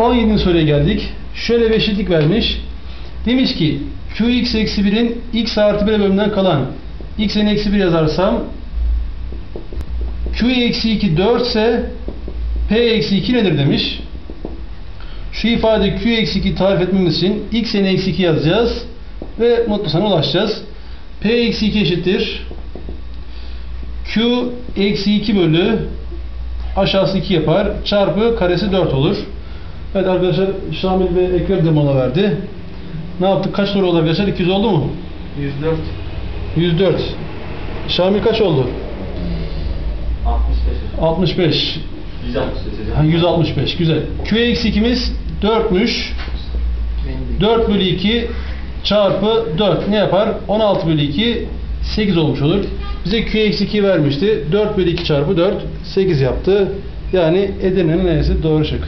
17. soruya geldik. Şöyle bir eşitlik vermiş. Demiş ki qx eksi 1'in x artı 1 bölümünden kalan x'in eksi 1 yazarsam q eksi 2 4 ise p eksi 2 nedir demiş. Şu ifade q eksi 2 tarif etmemiz için x n eksi 2 yazacağız ve mutlu sana ulaşacağız. p eksi 2 eşittir. q eksi 2 bölü aşağısı 2 yapar. Çarpı karesi 4 olur. Evet arkadaşlar Şamil ve Ekrem de mola verdi. Ne yaptık? Kaç soru oldu arkadaşlar? 200 oldu mu? 104. 104. Şamil kaç oldu? 65. 65. 165. Ha, 165. Güzel. Q eksi 2'miz 4'müş. 4 bölü 2 çarpı 4 ne yapar? 16 bölü 2 8 olmuş olur. Bize Q eksi 2 vermişti. 4 bölü 2 çarpı 4 8 yaptı. Yani Edirne'nin neresi? Doğru şık.